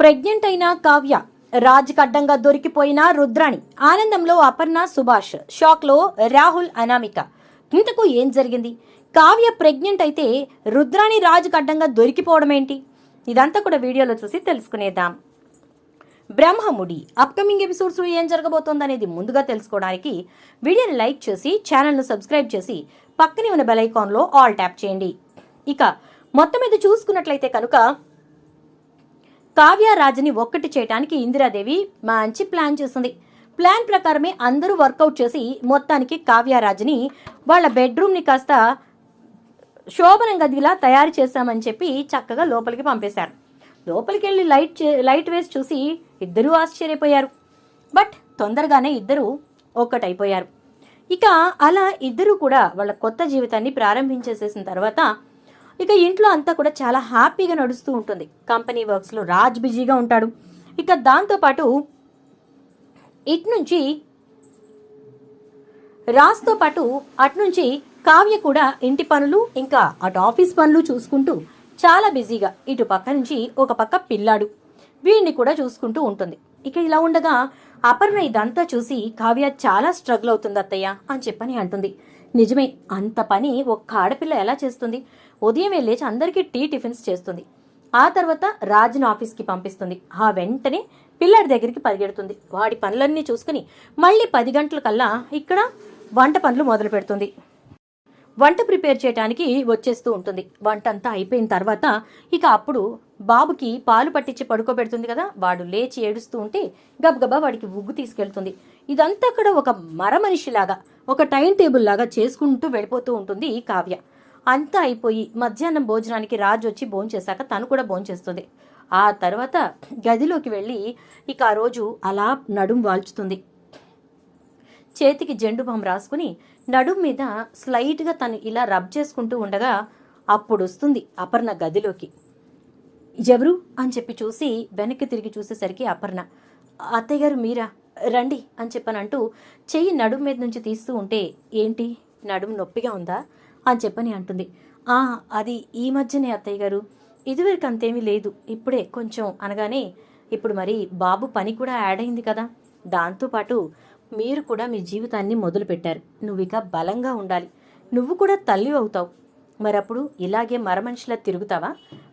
Pregnant అయిన కావ్య రాజ్కి అడ్డంగా దొరికిపోయిన రుద్రాణి ఆనందంలో అపర్ణ సుభాష్ షాక్లో రాహుల్ అనామిక. ఇంతకు ఏం జరిగింది? కావ్య ప్రెగ్నెంట్ అయితే రుద్రాణి రాజుకు అడ్డంగా దొరికిపోవడం ఏంటి ఇదంతా కూడా వీడియోలో చూసి తెలుసుకునేద్దాం. బ్రహ్మముడి అప్కమింగ్ ఎపిసోడ్స్లో ఏం జరగబోతోందనేది ముందుగా తెలుసుకోవడానికి వీడియోని లైక్ చేసి ఛానల్ను సబ్స్క్రైబ్ చేసి పక్కనే ఉన్న బెల్ ఐకాన్లో ఆల్ ట్యాప్ చేయండి. ఇక మొత్తం మీద చూసుకున్నట్లయితే కనుక కావ్యరాజుని ఒక్కటి చేయడానికి ఇందిరాదేవి మంచి ప్లాన్ చేసింది. ప్లాన్ ప్రకారమే అందరూ వర్కౌట్ చేసి మొత్తానికి కావ్యరాజుని వాళ్ళ బెడ్రూమ్ని కాస్త శోభన గదిలా తయారు చేశామని చెప్పి చక్కగా లోపలికి పంపేశారు. లోపలికి వెళ్ళి లైట్ చే- లైట్ వేసి చూసి ఇద్దరూ ఆశ్చర్యపోయారు. బట్ తొందరగానే ఇద్దరు ఒక్కటైపోయారు. ఇక అలా ఇద్దరూ కూడా వాళ్ళ కొత్త జీవితాన్ని ప్రారంభించేసేసిన తర్వాత ఇక ఇంట్లో అంతా కూడా చాలా హ్యాపీగా నడుస్తూ ఉంటుంది. కంపెనీ వర్క్స్లో రాజ్ బిజీగా ఉంటాడు. ఇక దాంతోపాటు ఇటు నుంచి రాజ్తో పాటు అటునుంచి కావ్య కూడా ఇంటి పనులు ఇంకా అటు ఆఫీస్ పనులు చూసుకుంటూ చాలా బిజీగా ఇటు పక్క నుంచి ఒక పక్క పిల్లాడు. వీడిని కూడా చూసుకుంటూ ఉంటుంది. ఇక ఇలా ఉండగా అపర్ణ ఇదంతా చూసి కావ్య చాలా స్ట్రగుల్ అవుతుంది అత్తయ్య అని చెప్పని అంటుంది. నిజమే అంత పని ఒక్క ఆడపిల్ల ఎలా చేస్తుంది? ఉదయం లేచి అందరికీ టీ టిఫిన్స్ చేస్తుంది. ఆ తర్వాత రాజును ఆఫీస్కి పంపిస్తుంది. ఆ వెంటనే పిల్లాడి దగ్గరికి పరిగెడుతుంది. వాడి పనులన్నీ చూసుకుని మళ్ళీ పది గంటల కల్లా ఇక్కడ వంట పనులు మొదలు పెడుతుంది. వంట ప్రిపేర్ చేయడానికి వచ్చేస్తూ ఉంటుంది. వంట అంతా అయిపోయిన తర్వాత ఇక అప్పుడు బాబుకి పాలు పట్టించి పడుకోబెడుతుంది కదా వాడు లేచి ఏడుస్తూ ఉంటే గబగబా వాడికి ఉగ్గు తీసుకెళ్తుంది. ఇదంతా కూడా ఒక మర మనిషిలాగా ఒక టైం టేబుల్ లాగా చేసుకుంటూ వెళ్ళిపోతూ ఉంటుంది కావ్య. అంతా అయిపోయి మధ్యాహ్నం భోజనానికి రాజు వచ్చి భోంచేశాక తను కూడా భోంచేస్తుంది ఆ తర్వాత గదిలోకి వెళ్ళి ఇక ఆ రోజు అలా నడుం వాల్చుతుంది. చేతికి జెండు బాం రాసుకుని నడుం మీద స్లైట్గా తను ఇలా రబ్ చేసుకుంటూ ఉండగా అప్పుడు వస్తుంది అపర్ణ గదిలోకి. ఎవరు? అని చెప్పి చూసి వెనక్కి తిరిగి చూసేసరికి అపర్ణ అత్తయ్య గారు మీరా? రండి అని చెప్పనంటూ చెయ్యి నడుం మీద నుంచి తీస్తూ ఉంటే ఏంటి? నడుము నొప్పిగా ఉందా? అని చెప్పని అంటుంది. ఆ అది ఈ మధ్యనే అత్తయ్య గారు. ఇదివరకు అంతేమీ లేదు. ఇప్పుడే కొంచెం అనగానే ఇప్పుడు మరి బాబు పని కూడా యాడ్ అయింది కదా. దాంతోపాటు మీరు కూడా మీ జీవితాన్ని మొదలుపెట్టారు. నువ్వు ఇక బలంగా ఉండాలి. నువ్వు కూడా తల్లి అవుతావు. మరప్పుడు ఇలాగే మరమనిషిలా తిరుగుతావా?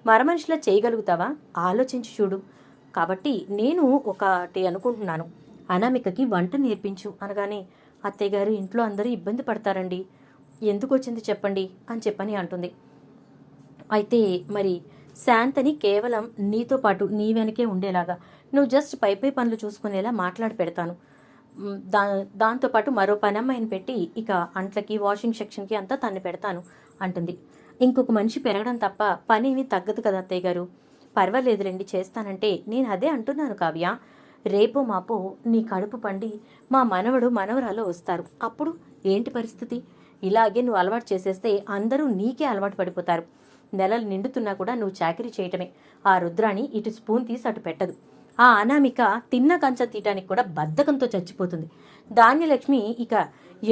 మరమనిషిలా చేయగలుగుతావా? ఆలోచించి చూడు. కాబట్టి నేను ఒకటి అనుకుంటున్నాను. అనామికకి వంట నేర్పించు అనగానే అత్తయ్య గారు ఇంట్లో అందరూ ఇబ్బంది పడతారండి. ఎందుకు వచ్చింది చెప్పండి అని చెప్పని అంటుంది. అయితే మరి శాంతని కేవలం నీతో పాటు నీ వెనకే ఉండేలాగా నువ్వు జస్ట్ పై పై పనులు చూసుకునేలా మాట్లాడి పెడతాను. దా దాంతోపాటు మరో పని అమ్మాయిని పెట్టి ఇక అంట్లకి వాషింగ్ సెక్షన్కి అంతా తన్ని పెడతాను అంటుంది. ఇంకొక మనిషి పెరగడం తప్ప పని ఏమీ తగ్గదు కదా అత్తయ్య గారు. పర్వాలేదులేండి చేస్తానంటే నేను అదే అంటున్నాను కావ్య. రేపో మాపో నీ కడుపు పండి మా మనవడు మనవరాలు వస్తారు. అప్పుడు ఏంటి పరిస్థితి? ఇలాగే నువ్వు అలవాటు చేసేస్తే అందరూ నీకే అలవాటు పడిపోతారు. నెలలు నిండుతున్నా కూడా నువ్వు చాకరీ చేయటమే. ఆ రుద్రాణి ఇటు స్పూన్ తీసి అటు పెట్టదు. ఆ అనామిక తిన్న కంచ తీయటానికి కూడా బద్ధకంతో చచ్చిపోతుంది. ధాన్యలక్ష్మి ఇక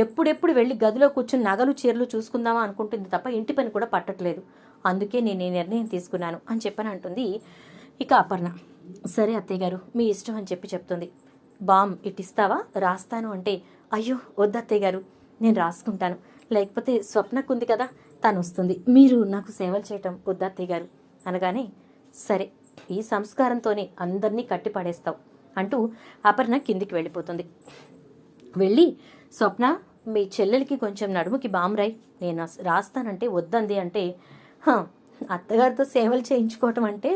ఎప్పుడెప్పుడు వెళ్ళి గదిలో కూర్చుని నగలు చీరలు చూసుకుందామా అనుకుంటుంది తప్ప ఇంటి పని కూడా పట్టట్లేదు. అందుకే నేను ఈ నిర్ణయం తీసుకున్నాను అని చెప్పని అంటుంది ఇక అపర్ణ. సరే అత్తయ్య గారు మీ ఇష్టం అని చెప్పి చెప్తుంది. బామ్ ఇటిస్తావా రాస్తాను అంటే అయ్యో వద్దత్తయ్య గారు నేను రాసుకుంటాను. లేకపోతే స్వప్నకుంది కదా తను వస్తుంది మీరు నాకు సేవలు చేయటం వద్దు గారు అనగానే సరే ఈ సంస్కారంతోనే అందరినీ కట్టిపడేస్తావు అంటూ అపర్ణ కిందికి వెళ్ళిపోతుంది. వెళ్ళి స్వప్న మీ చెల్లెలకి కొంచెం నడుముకి బామ్రాయ్ నేను రాస్తానంటే వద్దంది అంటే అత్తగారితో సేవలు చేయించుకోవటం అంటే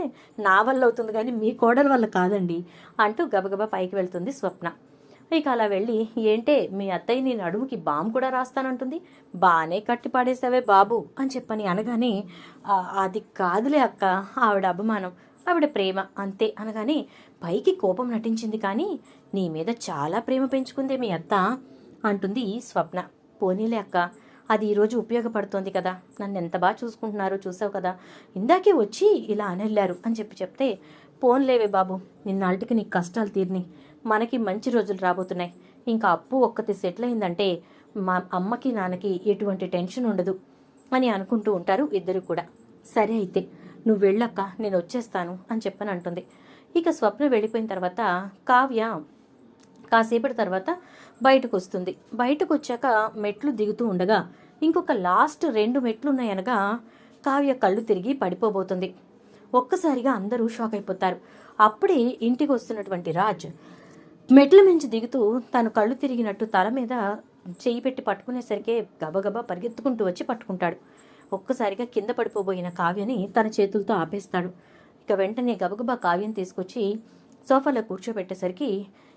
నా వల్ల అవుతుంది కానీ మీ కోడల వల్ల కాదండి అంటూ గబగబా పైకి వెళ్తుంది స్వప్న. ఇక అలా వెళ్ళి ఏంటే మీ అత్తయ్య నీ నడుముకి బామ్ కూడా రాస్తానంటుంది? బాగానే కట్టి పాడేసావే బాబు అని చెప్పని అనగానే అది కాదులే అక్క ఆవిడ అభిమానం ఆవిడ ప్రేమ అంతే అనగానే పైకి కోపం నటించింది కానీ నీ మీద చాలా ప్రేమ పెంచుకుందే మీ అత్త అంటుంది స్వప్న. పోనీలే అక్క అది ఈరోజు ఉపయోగపడుతోంది కదా నన్ను ఎంత బాగా చూసుకుంటున్నారో చూసావు కదా ఇందాకే వచ్చి ఇలా అనెళ్ళారు అని చెప్పి చెప్తే పోన్లేవే బాబు నిన్నాళ్ళకి నీ కష్టాలు తీరినాయి మనకి మంచి రోజులు రాబోతున్నాయి. ఇంకా అప్పు ఒక్కటి సెటిల్ అయిందంటే మా అమ్మకి నాన్నకి ఎటువంటి టెన్షన్ ఉండదు అని అనుకుంటూ ఉంటారు ఇద్దరు కూడా. సరే అయితే నువ్వు వెళ్ళక్క నేను వచ్చేస్తాను అని చెప్పని అంటుంది. ఇక స్వప్న వెళ్ళిపోయిన తర్వాత కావ్య కాసేపటి తర్వాత బయటకు వస్తుంది బయటకు వచ్చాక మెట్లు దిగుతూ ఉండగా ఇంకొక లాస్ట్ రెండు మెట్లు ఉన్నాయనగా కావ్య కళ్ళు తిరిగి పడిపోబోతుంది. ఒక్కసారిగా అందరూ షాక్ అయిపోతారు. అప్పుడే ఇంటికి వస్తున్నటువంటి రాజ్ మెట్ల మించి దిగుతూ తను కళ్ళు తిరిగినట్టు తల మీద చేయి పెట్టి పట్టుకునేసరికి గబగబా పరిగెత్తుకుంటూ వచ్చి పట్టుకుంటాడు. ఒక్కసారిగా కింద పడిపోబోయిన కావ్యని తన చేతులతో ఆపేస్తాడు. ఇక వెంటనే గబగబా కావ్యం తీసుకొచ్చి సోఫాలో కూర్చోబెట్టేసరికి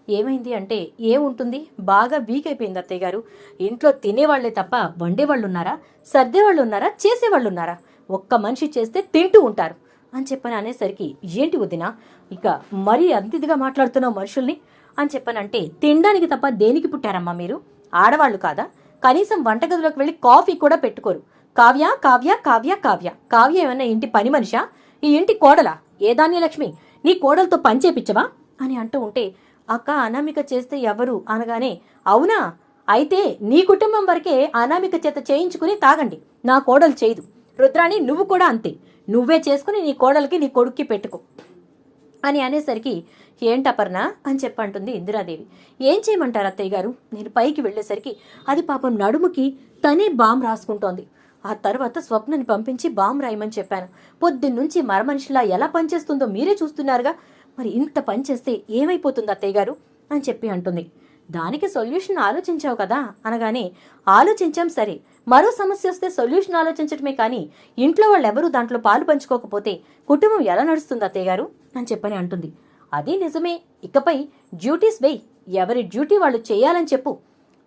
ఏమైంది అంటే ఏముంటుంది? బాగా వీక్ అయిపోయింది అత్తయ్య గారు. ఇంట్లో తినేవాళ్ళే తప్ప వండేవాళ్ళు ఉన్నారా సర్దేవాళ్ళు ఉన్నారా చేసేవాళ్ళు ఉన్నారా ఒక్క మనిషి చేస్తే తింటూ ఉంటారు అని చెప్పని అనేసరికి ఏంటి వదినా? ఇక మరీ అంతిదిగా మాట్లాడుతున్నావు మనుషుల్ని. అని చెప్పనంటే తినడానికి తప్ప దేనికి పుట్టారమ్మా మీరు? ఆడవాళ్ళు కాదా? కనీసం వంటగదిలోకి వెళ్ళి కాఫీ కూడా పెట్టుకోరు. కావ్య కావ్య కావ్య కావ్య. కావ్య ఏమన్నా ఇంటి పని మనిషా? ఈ ఇంటి కోడలా? ఏ ధాన్యలక్ష్మి? నీ కోడలతో పనిచేపించవా అని అంటూ ఉంటే అక్క అనామిక చేస్తే ఎవరు అనగానే అవునా? అయితే నీ కుటుంబం వరకే అనామిక చేత చేయించుకుని తాగండి. నా కోడలు చేయదు రుద్రాణి నువ్వు కూడా అంతే. నువ్వే చేసుకుని నీ కోడలికి నీ కొడుక్కి పెట్టుకో. అని అనేసరికి ఏంటపర్ణ అని చెప్పంటుంది ఇందిరాదేవి. ఏం చేయమంటారు అత్తయ్య గారు? నేను పైకి వెళ్ళేసరికి అది పాపం నడుముకి తనే బామ్ రాసుకుంటోంది. ఆ తర్వాత స్వప్నని పంపించి బామ్ రాయమని చెప్పాను. పొద్దున్నుంచి మరమనిషిలా ఎలా పనిచేస్తుందో మీరే చూస్తున్నారుగా. మరి ఇంత పనిచేస్తే ఏమైపోతుంది అత్తయ్య గారు? అని చెప్పి అంటుంది. దానికి సొల్యూషన్ ఆలోచించావు కదా అనగానే ఆలోచించాం సరే. మరో సమస్య వస్తే సొల్యూషన్ ఆలోచించడమే కానీ ఇంట్లో వాళ్ళెవరూ దాంట్లో పాలు పంచుకోకపోతే కుటుంబం ఎలా నడుస్తుంది అత్తయ్యగారు అని చెప్పని అంటుంది. అది నిజమే. ఇకపై డ్యూటీస్ వెయ్. ఎవరి డ్యూటీ వాళ్ళు చేయాలని చెప్పు.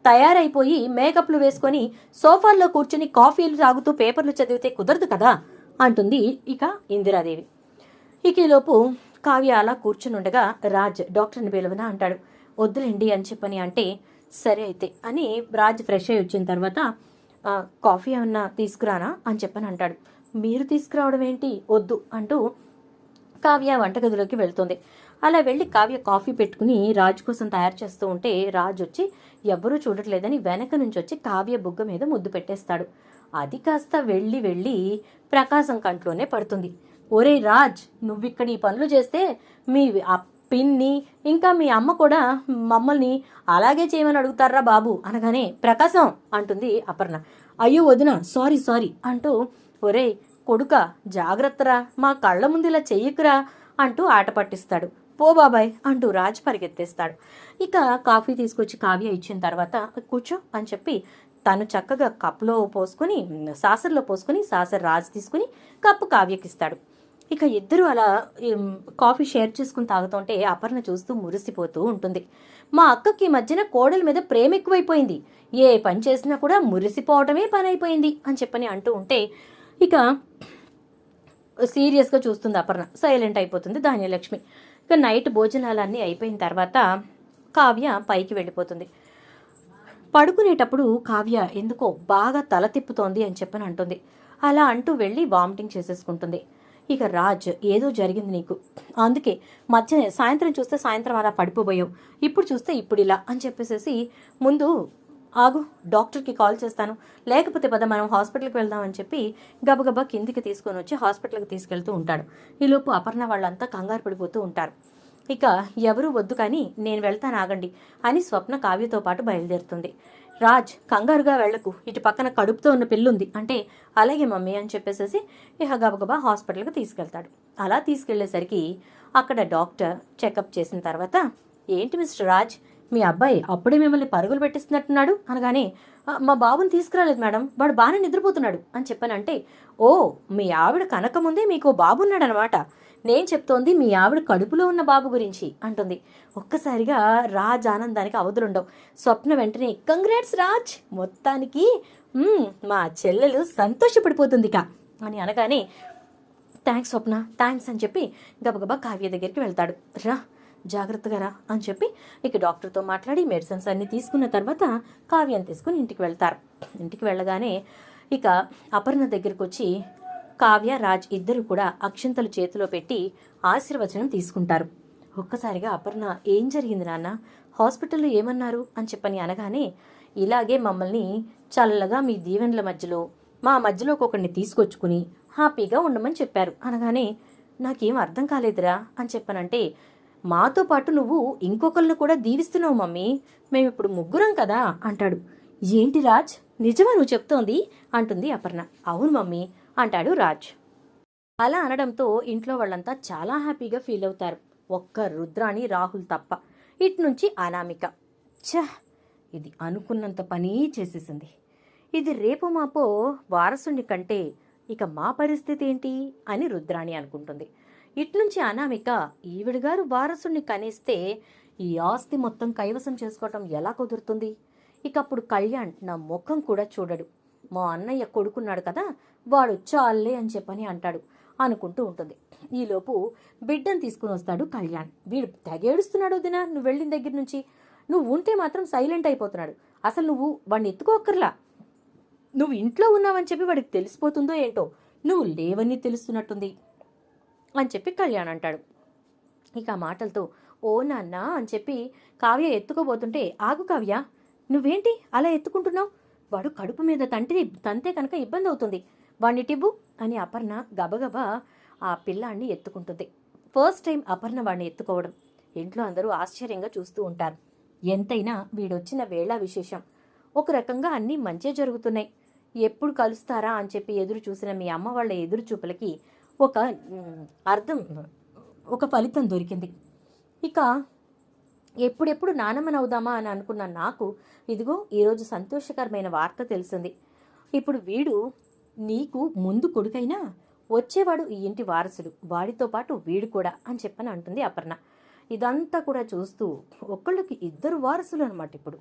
తయారైపోయి మేకప్లు వేసుకొని సోఫాల్లో కూర్చుని కాఫీలు తాగుతూ పేపర్లు చదివితే కుదరదు కదా? అంటుంది ఇక ఇందిరాదేవి. ఇక ఈలోపు కావ్య అలా కూర్చునుండగా రాజ్ డాక్టర్ని పిలవనా అంటాడు. వద్దులేండి అని చెప్పని అంటే సరే అయితే అని రాజ్ ఫ్రెష్ అయ్యి వచ్చిన తర్వాత కాఫీ ఏమన్నా తీసుకురానా? అని చెప్పని అంటాడు. మీరు తీసుకురావడం ఏంటి? వద్దు అంటూ కావ్య వంటగదిలోకి వెళ్తుంది. అలా వెళ్ళి కావ్య కాఫీ పెట్టుకుని రాజ్ కోసం తయారు చేస్తూ ఉంటే రాజు వచ్చి ఎవ్వరూ చూడట్లేదని వెనక నుంచి వచ్చి కావ్య బుగ్గ మీద ముద్దు పెట్టేస్తాడు. అది కాస్త వెళ్ళి వెళ్ళి ప్రకాశం కంట్లోనే పడుతుంది. ఒరే రాజ్ నువ్విక్కడ ఈ పనులు చేస్తే మీ పిన్ని ఇంకా మీ అమ్మ కూడా మమ్మల్ని అలాగే చేయమని అడుగుతారా బాబు? అనగానే ప్రకాశం అంటుంది అపర్ణ. అయ్యో వదిన సారీ సారీ అంటూ ఒరే కొడుక జాగ్రత్తరా మా కళ్ళ ముందు ఇలా చెయ్యకురా అంటూ ఆట పట్టిస్తాడు. పో బాబాయ్ అంటూ రాజ్ పరిగెత్తేస్తాడు. ఇక కాఫీ తీసుకొచ్చి కావ్య ఇచ్చిన తర్వాత కూర్చో అని చెప్పి తను చక్కగా కప్లో పోసుకొని సాసర్లో పోసుకొని సాసర్ రాజ్ తీసుకుని కప్పు కావ్యకిస్తాడు. ఇక ఇద్దరు అలా కాఫీ షేర్ చేసుకుని తాగుతుంటే అపర్ణ చూస్తూ మురిసిపోతూ ఉంటుంది. మా అక్కకి ఈ మధ్యన కోడల మీద ప్రేమ ఎక్కువైపోయింది. ఏ పని చేసినా కూడా మురిసిపోవటమే పని అయిపోయింది అని చెప్పని అంటూ ఉంటే ఇక సీరియస్గా చూస్తుంది అపర్ణ. సైలెంట్ అయిపోతుంది ధాన్యలక్ష్మి. ఇక నైట్ భోజనాలన్నీ అయిపోయిన తర్వాత కావ్య పైకి వెళ్ళిపోతుంది. పడుకునేటప్పుడు కావ్య ఎందుకో బాగా తల తిప్పుతోంది అని చెప్పని అంటుంది. అలా అంటూ వెళ్ళి వామిటింగ్ చేసేసుకుంటుంది. ఇక రాజ్ ఏదో జరిగింది నీకు. అందుకే మధ్య సాయంత్రం చూస్తే సాయంత్రం అలా పడిపోబోయావు. ఇప్పుడు చూస్తే ఇప్పుడు ఇలా అని చెప్పేసేసి ముందు ఆగు డాక్టర్కి కాల్ చేస్తాను. లేకపోతే పద మనం హాస్పిటల్కి వెళ్దామని చెప్పి గబగబా కిందికి తీసుకొని వచ్చి హాస్పిటల్కి తీసుకెళ్తూ ఉంటాడు. ఈలోపు అపర్ణ వాళ్ళంతా కంగారు పడిపోతూ ఉంటారు. ఇక ఎవరు వద్దు కానీ నేను వెళ్తాను ఆగండి అని స్వప్న కావ్యతో పాటు బయలుదేరుతుంది. రాజ్ కంగారుగా వెళ్ళకు. ఇటు పక్కన కడుపుతో ఉన్న పిల్లుంది అంటే అలాగే మమ్మీ అని చెప్పేసేసి ఇహ గబగబా హాస్పిటల్కి తీసుకెళ్తాడు. అలా తీసుకెళ్ళేసరికి అక్కడ డాక్టర్ చెకప్ చేసిన తర్వాత ఏంటి మిస్టర్ రాజ్ మీ అబ్బాయి అప్పుడే మిమ్మల్ని పరుగులు పెట్టిస్తున్నట్టున్నాడు? అనగానే మా బాబుని తీసుకురాలేదు మేడం. వాడు బాగానే నిద్రపోతున్నాడు. అని చెప్పానంటే ఓ మీ ఆవిడ కనక ముందే మీకు బాబు ఉన్నాడనమాట నేను చెప్తోంది మీ ఆవిడ కడుపులో ఉన్న బాబు గురించి అంటుంది. ఒక్కసారిగా రాజ్ ఆనందానికి అవధులుండవు. స్వప్న వెంటనే కంగ్రాట్స్ రాజ్! మొత్తానికి మా చెల్లెలు సంతోషపడిపోతుంది ఇక అని అనగానే థ్యాంక్స్ స్వప్న థ్యాంక్స్ అని చెప్పి గబగబా కావ్య దగ్గరికి వెళ్తాడు. రా జాగ్రత్తగా రా అని చెప్పి ఇక డాక్టర్తో మాట్లాడి మెడిసిన్స్ అన్ని తీసుకున్న తర్వాత కావ్యం తీసుకుని ఇంటికి వెళ్తారు. ఇంటికి వెళ్ళగానే ఇక అపర్ణ దగ్గరికి వచ్చి కావ్య రాజ్ ఇద్దరు కూడా అక్షంతలు చేతిలో పెట్టి ఆశీర్వచనం తీసుకుంటారు. ఒక్కసారిగా అపర్ణ ఏం జరిగింది నాన్న? హాస్పిటల్లో ఏమన్నారు? అని చెప్పని అనగానే ఇలాగే మమ్మల్ని చల్లగా మీ దీవెనల మధ్యలో మా మధ్యలో ఒకరిని తీసుకొచ్చుకుని హ్యాపీగా ఉండమని చెప్పారు. అనగానే నాకేం అర్థం కాలేదురా అని చెప్పనంటే మాతో పాటు నువ్వు ఇంకొకరిని కూడా దీవిస్తున్నావు మమ్మీ. మేమిప్పుడు ముగ్గురం కదా అంటాడు. ఏంటి రాజ్? నిజమా నువ్వు చెప్తోంది? అంటుంది అపర్ణ. అవును మమ్మీ. అంటాడు రాజ్. అలా అనడంతో ఇంట్లో వాళ్ళంతా చాలా హ్యాపీగా ఫీల్ అవుతారు. ఒక్క రుద్రాని రాహుల్ తప్ప. ఇటు నుంచి అనామిక. ఛ! ఇది అనుకున్నంత పని చేసేసింది. ఇది రేపు మాపో వారసుని కంటే ఇక మా పరిస్థితి ఏంటి? అని రుద్రాణి అనుకుంటుంది. ఇట్నుంచి అనామిక ఈవిడ గారు వారసుని కనేస్తే ఈ ఆస్తి మొత్తం కైవసం చేసుకోవటం ఎలా కుదురుతుంది? ఇక అప్పుడు కళ్యాణ్ నా ముఖం కూడా చూడడు. మా అన్నయ్య కొడుకున్నాడు కదా వాడు చాలే అని చెప్పని అంటాడు అనుకుంటూ ఉంటుంది. ఈలోపు బిడ్డను తీసుకుని వస్తాడు కళ్యాణ్. వీడు తెగేడుస్తున్నాడు వదినా నువ్వు వెళ్ళిన దగ్గర నుంచి. నువ్వు ఉంటే మాత్రం సైలెంట్ అయిపోతున్నాడు. అసలు నువ్వు వాడిని ఎత్తుకోక్కర్లా? నువ్వు ఇంట్లో ఉన్నావని చెప్పి వాడికి తెలిసిపోతుందో ఏంటో నువ్వు లేవని తెలుస్తున్నట్టుంది అని చెప్పి కళ్యాణ్ అంటాడు. ఇక ఆ మాటలతో ఓ నాన్న అని చెప్పి కావ్య ఎత్తుకోబోతుంటే ఆగు కావ్య నువ్వేంటి అలా ఎత్తుకుంటున్నావు? వాడు కడుపు మీద తంటి తంతే కనుక ఇబ్బంది అవుతుంది వాడిని టివ్వు అని అపర్ణ గబగబా ఆ పిల్లాన్ని ఎత్తుకుంటుంది. ఫస్ట్ టైం అపర్ణ వాడిని ఎత్తుకోవడం. ఇంట్లో అందరూ ఆశ్చర్యంగా చూస్తూ ఉంటారు. ఎంతైనా వీడొచ్చిన వేళ విశేషం. ఒక రకంగా అన్నీ మంచే జరుగుతున్నాయి. ఎప్పుడు కలుస్తారా అని చెప్పి ఎదురు చూసిన మీ అమ్మ వాళ్ళ ఎదురు చూపులకి ఒక అర్థం ఒక ఫలితం దొరికింది. ఇక ఎప్పుడెప్పుడు నానమ్మనవుదామా అని అనుకున్న నాకు ఇదిగో ఈరోజు సంతోషకరమైన వార్త తెలిసింది. ఇప్పుడు వీడు నీకు ముందు కొడుకైనా వచ్చేవాడు ఈ ఇంటి వారసుడు వాడితో పాటు వీడు కూడా అని చెప్పని అంటుంది అపర్ణ. ఇదంతా కూడా చూస్తూ ఒకళ్ళకి ఇద్దరు వారసులు అనమాట ఇప్పుడు.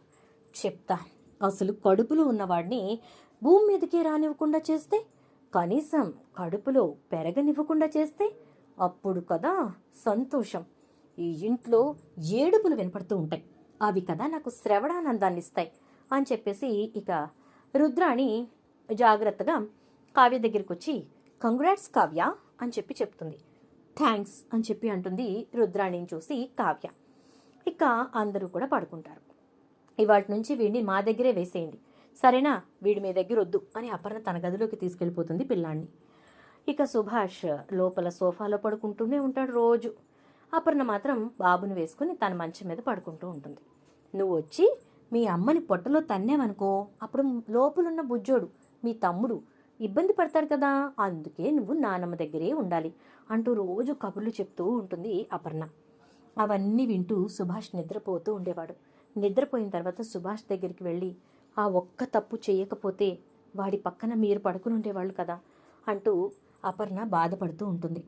చెప్తా అసలు కడుపులో ఉన్నవాడిని భూమి మీదకి రానివ్వకుండా చేస్తే కనీసం కడుపులో పెరగనివ్వకుండా చేస్తే అప్పుడు కదా సంతోషం. ఈ ఇంట్లో ఏడుపులు వినపడుతూ ఉంటాయి. అవి కదా నాకు శ్రవణానందాన్ని ఇస్తాయి అని చెప్పేసి ఇక రుద్రాణి జాగ్రత్తగా కావ్య దగ్గరికి వచ్చి కంగ్రాట్స్ కావ్య అని చెప్పి చెప్తుంది. థ్యాంక్స్ అని చెప్పి అంటుంది రుద్రాణిని చూసి కావ్య. ఇక అందరూ కూడా పడుకుంటారు. ఇవాటి నుంచి వీడిని మా దగ్గరే వేసేయండి. సరేనా? వీడి మీ దగ్గర వద్దు అని అపర్ణ తన గదిలోకి తీసుకెళ్ళిపోతుంది పిల్లాన్ని. ఇక సుభాష్ లోపల సోఫాలో పడుకుంటూనే ఉంటాడు రోజు. అపర్ణ మాత్రం బాబుని వేసుకుని తన మంచం మీద పడుకుంటూ ఉంటుంది. నువ్వు వచ్చి మీ అమ్మని పొట్టలో తన్నేవనుకో అప్పుడు లోపలున్న బుజ్జోడు మీ తమ్ముడు ఇబ్బంది పడతాడు కదా అందుకే నువ్వు నానమ్మ దగ్గరే ఉండాలి అంటూ రోజు కబుర్లు చెప్తూ ఉంటుంది అపర్ణ. అవన్నీ వింటూ సుభాష్ నిద్రపోతూ ఉండేవాడు. నిద్రపోయిన తర్వాత సుభాష్ దగ్గరికి వెళ్ళి ఆ ఒక్క తప్పు చేయకపోతే వాడి పక్కన మీరు పడుకుని ఉండేవాళ్ళు కదా అంటూ అపర్ణ బాధపడుతూ ఉంటుంది.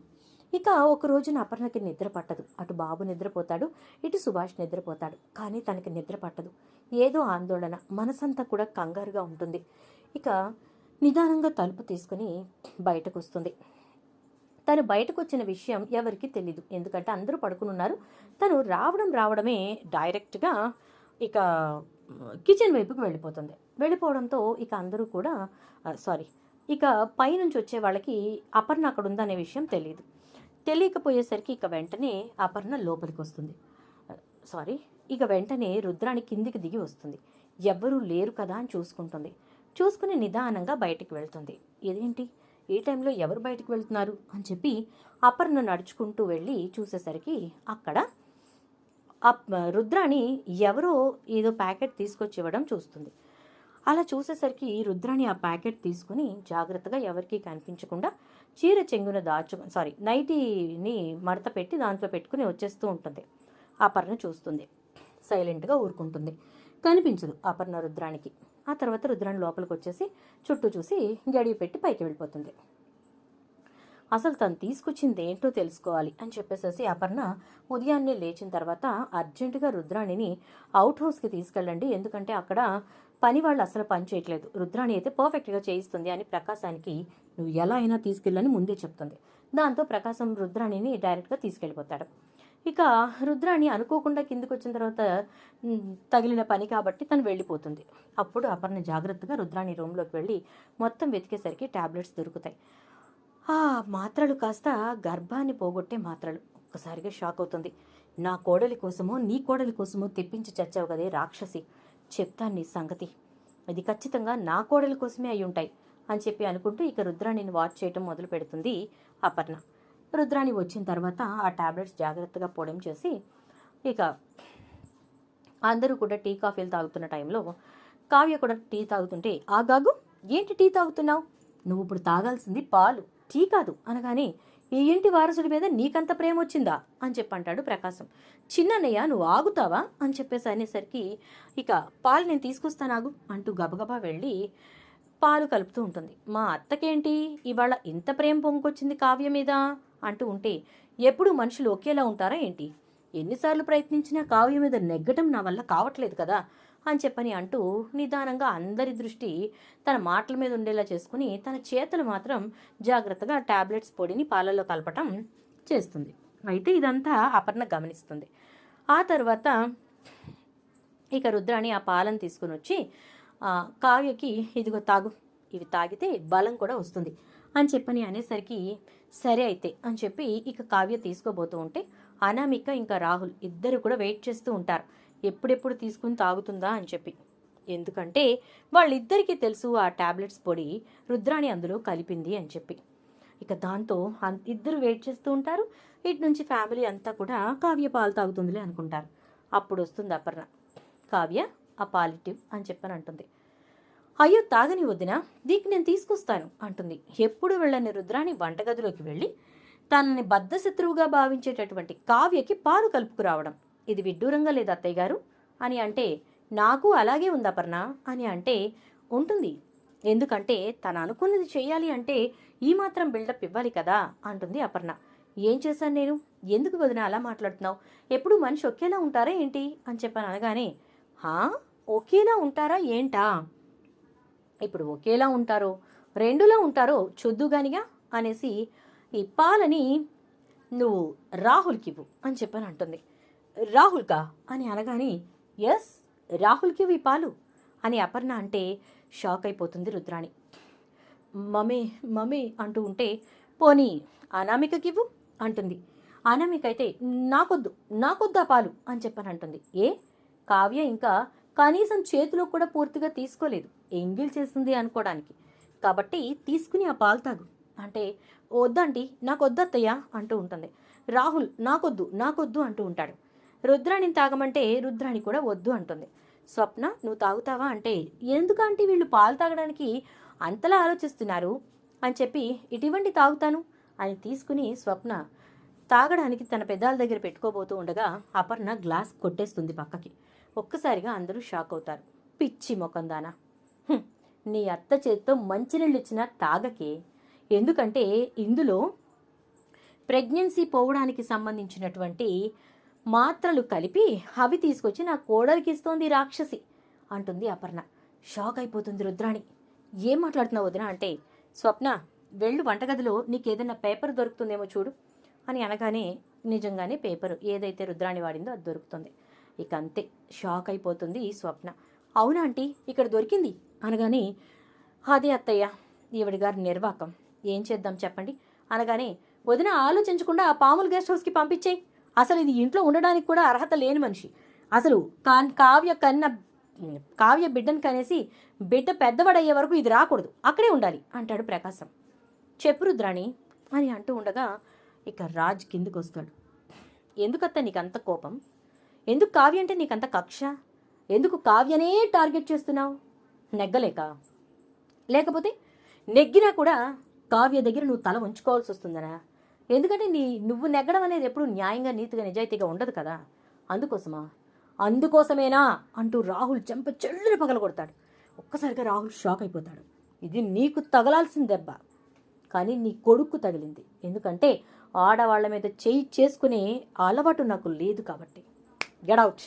ఇక ఒక రోజున అపర్ణకి నిద్ర పట్టదు. అటు బాబు నిద్రపోతాడు ఇటు సుభాష్ నిద్రపోతాడు. కానీ తనకి నిద్ర పట్టదు. ఏదో ఆందోళన మనసంతా కూడా కంగారుగా ఉంటుంది. ఇక నిదానంగా తలుపు తీసుకుని బయటకు వస్తుంది తను బయటకు వచ్చిన విషయం ఎవరికి తెలీదు. ఎందుకంటే అందరూ పడుకుని ఉన్నారు. తను రావడం రావడమే డైరెక్ట్గా ఇక కిచెన్ వైపుకి వెళ్ళిపోతుంది. వెళ్ళిపోవడంతో ఇక అందరూ కూడా సారీ ఇక పైనుంచి వచ్చే వాళ్ళకి అపర్ణ అక్కడ ఉందనే విషయం తెలియదు తెలియకపోయేసరికి ఇక వెంటనే అపర్ణ లోపలికి వస్తుంది సారీ ఇక వెంటనే రుద్రాణి కిందికి దిగి వస్తుంది. ఎవ్వరూ లేరు కదా అని చూసుకుంటుంది. చూసుకుని నిదానంగా బయటికి వెళ్తుంది. ఇదేంటి ఈ టైంలో ఎవరు బయటికి వెళ్తున్నారు? అని చెప్పి అపర్ణ నడుచుకుంటూ వెళ్ళి చూసేసరికి అక్కడ అప్- రుద్రాణి ఎవరో ఏదో ప్యాకెట్ తీసుకొచ్చి ఇవ్వడం చూస్తుంది. అలా చూసేసరికి రుద్రాణి ఆ ప్యాకెట్ తీసుకుని జాగ్రత్తగా ఎవరికీ కనిపించకుండా చీర చెంగున దాచు సారీ నైటీని మడత పెట్టి దాంట్లో పెట్టుకుని వచ్చేస్తూ ఉంటుంది. అపర్ణ చూస్తుంది. సైలెంట్గా ఊరుకుంటుంది. కనిపించదు అపర్ణ రుద్రానికి. ఆ తర్వాత రుద్రాణి లోపలికి వచ్చేసి చుట్టూ చూసి గడివి పెట్టి పైకి వెళ్ళిపోతుంది. అసలు తను తీసుకొచ్చింది ఏంటో తెలుసుకోవాలి అని చెప్పేసేసి అపర్ణ ఉదయాన్నే లేచిన తర్వాత అర్జెంటుగా రుద్రాణిని అవుట్ హౌస్కి తీసుకెళ్ళండి. ఎందుకంటే అక్కడ పని వాళ్ళు అసలు పని చేయట్లేదు. రుద్రాణి అయితే పర్ఫెక్ట్గా చేయిస్తుంది అని ప్రకాశానికి నువ్వు ఎలా అయినా తీసుకెళ్ళని ముందే చెప్తుంది. దాంతో ప్రకాశం రుద్రాణిని డైరెక్ట్గా తీసుకెళ్ళిపోతాడు. ఇక రుద్రాణి అనుకోకుండా కిందకి వచ్చిన తర్వాత తగిలిన పని కాబట్టి తను వెళ్ళిపోతుంది. అప్పుడు అపర్ణ జాగ్రత్తగా రుద్రాణి రూమ్లోకి వెళ్ళి మొత్తం వెతికేసరికి టాబ్లెట్స్ దొరుకుతాయి. ఆ మాత్రలు కాస్త గర్భాన్ని పోగొట్టే మాత్రలు. ఒక్కసారిగా షాక్ అవుతుంది. నా కోడలి కోసమో నీ కోడలి కోసమో తెప్పించి చచ్చావు కదే రాక్షసి చెప్తాను నీ సంగతి. ఇది ఖచ్చితంగా నా కోడలి కోసమే అయి ఉంటాయి. అని చెప్పి అనుకుంటూ ఇక రుద్రాణిని వాచ్ చేయటం మొదలు పెడుతుంది అపర్ణ. రుద్రాణి వచ్చిన తర్వాత ఆ టాబ్లెట్స్ జాగ్రత్తగా పొడం చేసి ఇక అందరూ కూడా టీ కాఫీలు తాగుతున్న టైంలో కావ్య కూడా టీ తాగుతుంటే ఆగాగు ఏంటి టీ తాగుతున్నావు? నువ్వు ఇప్పుడు తాగాల్సింది పాలు టీ కాదు అనగానే ఈ ఇంటి వారసుడి మీద నీకంత ప్రేమ వచ్చిందా? అని చెప్పి అంటాడు ప్రకాశం. చిన్నన్నయ్య నువ్వు ఆగుతావా? అని చెప్పేసి అనేసరికి ఇక పాలు నేను తీసుకొస్తానాగు అంటూ గబగబా వెళ్ళి పాలు కలుపుతూ ఉంటుంది. మా అత్తకేంటి? ఇవాళ ఇంత ప్రేమ పొంగుకొచ్చింది కావ్య మీద? అంటూ ఉంటే ఎప్పుడు మనుషులు ఒకేలా ఉంటారా ఏంటి? ఎన్నిసార్లు ప్రయత్నించినా కావ్య మీద నెగ్గటం నా వల్ల కావట్లేదు కదా అని చెప్పని అంటూ నిదానంగా అందరి దృష్టి తన మాటల మీద ఉండేలా చేసుకుని తన చేతులు మాత్రం జాగ్రత్తగా టాబ్లెట్స్ పొడిని పాలల్లో కలపటం చేస్తుంది. అయితే ఇదంతా అపర్ణ గమనిస్తుంది. ఆ తర్వాత ఇక రుద్రాణి ఆ పాలను తీసుకుని వచ్చి కావ్యకి ఇదిగో తాగు ఇవి తాగితే బలం కూడా వస్తుంది అని చెప్పని అనేసరికి సరే అయితే అని చెప్పి ఇక కావ్య తీసుకోబోతూ ఉంటే అనామిక ఇంకా రాహుల్ ఇద్దరు కూడా వెయిట్ చేస్తూ ఉంటారు. ఎప్పుడెప్పుడు తీసుకుని తాగుతుందా అని చెప్పి. ఎందుకంటే వాళ్ళిద్దరికీ తెలుసు ఆ టాబ్లెట్స్ పొడి రుద్రాణి అందులో కలిపింది అని చెప్పి. ఇక దాంతో అన్- ఇద్దరు వెయిట్ చేస్తూ ఉంటారు. ఇటు నుంచి ఫ్యామిలీ అంతా కూడా కావ్య పాలు తాగుతుందిలే అనుకుంటారు. అప్పుడు వస్తుంది అపర్ణ. కావ్య ఆ పాలిటివ్ అని చెప్పని అంటుంది. అయ్యో తాగని వదిన దీనికి నేను తీసుకొస్తాను అంటుంది. ఎప్పుడు వెళ్ళని రుద్రాని వంటగదిలోకి వెళ్ళి తనని బద్ధశత్రువుగా భావించేటటువంటి కావ్యకి పాలు కలుపుకురావడం. ఇది విడ్డూరంగా లేదు అత్తయ్య గారు? అని అంటే నాకు అలాగే ఉంది అపర్ణ అని అంటే ఉంటుంది. ఎందుకంటే తను అనుకున్నది చేయాలి అంటే ఈ మాత్రం బిల్డప్ ఇవ్వాలి కదా అంటుంది అపర్ణ. ఏం చేశాను నేను? ఎందుకు వదిన అలా మాట్లాడుతున్నావు? ఎప్పుడు మనిషి ఒకేలా ఉంటారా ఏంటి? అని చెప్పాను అనగానే హా? ఒకేలా ఉంటారా ఏంటా? ఇప్పుడు ఒకేలా ఉంటారో రెండులా ఉంటారో చూద్దుగానిగా అనేసి ఈ పాలని నువ్వు రాహుల్కి ఇవ్వు అని చెప్పని అంటుంది. రాహుల్కా? అని అనగానే ఎస్ రాహుల్కి ఇవ్వు ఈ పాలు అని అపర్ణ అంటే షాక్ అయిపోతుంది రుద్రాణి. మమ్మీ మమ్మీ అంటూ ఉంటే పోనీ అనామికకివ్వు అంటుంది. అనామిక అయితే నాకొద్దు నాకొద్దు ఆ పాలు అని చెప్పని అంటుంది. ఏ? కావ్య ఇంకా కనీసం చేతిలో కూడా పూర్తిగా తీసుకోలేదు. ఎంగిల్ చేసింది అనుకోవడానికి కాబట్టి తీసుకుని ఆ పాలు తాగు. అంటే వద్దండి నాకు వద్దత్తయ్యా అంటూ ఉంటుంది. రాహుల్ నాకొద్దు నాకొద్దు అంటూ ఉంటాడు. రుద్రాణిని తాగమంటే రుద్రాణి కూడా వద్దు అంటుంది. స్వప్న నువ్వు తాగుతావా? అంటే ఎందుకంటే వీళ్ళు పాలు తాగడానికి అంతలా ఆలోచిస్తున్నారు? అని చెప్పి ఇటువంటి తాగుతాను అని తీసుకుని స్వప్న తాగడానికి తన పెదాల దగ్గర పెట్టుకోబోతూ ఉండగా అపర్ణ గ్లాస్ కొట్టేస్తుంది పక్కకి. ఒక్కసారిగా అందరూ షాక్ అవుతారు. పిచ్చి మొకందానా నీ అత్త చేత్తో మంచినీళ్ళు ఇచ్చిన తాగకే. ఎందుకంటే ఇందులో ప్రెగ్నెన్సీ పోవడానికి సంబంధించినటువంటి మాత్రలు కలిపి అవి తీసుకొచ్చి నా కోడలికి ఇస్తోంది రాక్షసి అంటుంది అపర్ణ. షాక్ అయిపోతుంది రుద్రాణి. ఏం మాట్లాడుతున్నావు వదిన అంటే స్వప్న వెళ్ళు వంటగదిలో నీకేదైనా పేపర్ దొరుకుతుందేమో చూడు అని అనగానే నిజంగానే పేపరు ఏదైతే రుద్రాణి వాడిందో అది దొరుకుతుంది. ఇక అంతే షాక్ అయిపోతుంది స్వప్న. అవునా ఆంటీ? ఇక్కడ దొరికింది? అనగానే అదే అత్తయ్య ఈవిడి గారి నిర్వాకం. ఏం చేద్దాం చెప్పండి? అనగానే వదిన ఆలోచించకుండా ఆ పాముల గెస్ట్ హౌస్కి పంపించేయి. అసలు ఇది ఇంట్లో ఉండడానికి కూడా అర్హత లేని మనిషి. అసలు కా కావ్య కన్న కావ్య బిడ్డను కనేసి బిడ్డ పెద్దవాడయ్యే వరకు ఇది రాకూడదు. అక్కడే ఉండాలి అంటాడు ప్రకాశం. చెప్పు రుద్రాణి అని అంటూ ఉండగా ఇక రాజ్ కిందికి వస్తాడు ఎందుకత్త అంత కోపం? ఎందుకు కావ్య అంటే నీకంత కక్ష? ఎందుకు కావ్యనే టార్గెట్ చేస్తున్నావు? నెగ్గలేక. లేకపోతే నెగ్గినా కూడా కావ్య దగ్గర నువ్వు తల ఉంచుకోవాల్సి వస్తుందనా? ఎందుకంటే నీ నువ్వు నెగ్గడం అనేది ఎప్పుడు న్యాయంగా నీతిగా నిజాయితీగా ఉండదు కదా. అందుకోసమా? అందుకోసమేనా? అంటూ రాహుల్ చెంప చెల్లుని పగలగొడతాడు ఒక్కసారిగా రాహుల్ షాక్ అయిపోతాడు. ఇది నీకు తగలాల్సిన దెబ్బ. కానీ నీ కొడుకు తగిలింది. ఎందుకంటే ఆడవాళ్ళ మీద చేయి చేసుకునే అలవాటు నాకు లేదు కాబట్టి. గెడౌట్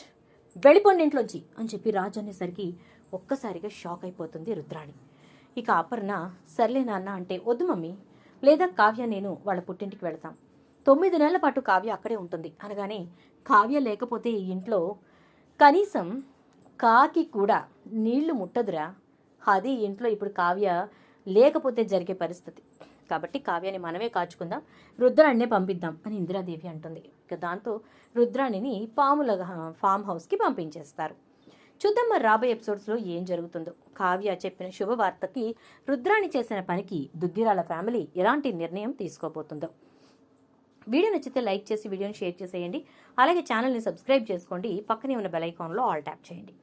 వెళ్ళిపోండి ఇంట్లోంచి అని చెప్పి రాజు అనేసరికి ఒక్కసారిగా షాక్ అయిపోతుంది రుద్రాణి. ఇక అపర్ణ సర్లే నాన్న అంటే వద్దు మమ్మీ. లేదా కావ్య నేను వాళ్ళ పుట్టింటికి వెళతాం. తొమ్మిది నెలల పాటు కావ్య అక్కడే ఉంటుంది. అనగానే కావ్య లేకపోతే ఈ ఇంట్లో కనీసం కాకి కూడా నీళ్ళు ముట్టదురా. అది ఇంట్లో ఇప్పుడు కావ్య లేకపోతే జరిగే పరిస్థితి. కాబట్టి కావ్యాన్ని మనమే కాచుకుందాం రుద్రాణ్ణే పంపిద్దాం అని ఇందిరాదేవి అంటుంది. ఇక దాంతో రుద్రాణిని పాముల ఫామ్ హౌస్కి పంపించేస్తారు. చూద్దాం మరి రాబోయే ఎపిసోడ్స్లో ఏం జరుగుతుందో. కావ్య చెప్పిన శుభవార్తకి రుద్రాణి చేసిన పనికి దుగ్గిరాల ఫ్యామిలీ ఎలాంటి నిర్ణయం తీసుకోబోతుందో. వీడియో నచ్చితే లైక్ చేసి వీడియోని షేర్ చేసేయండి. అలాగే ఛానల్ని సబ్స్క్రైబ్ చేసుకోండి. పక్కనే ఉన్న బెల్ ఐకాన్లో ఆల్ ట్యాప్ చేయండి.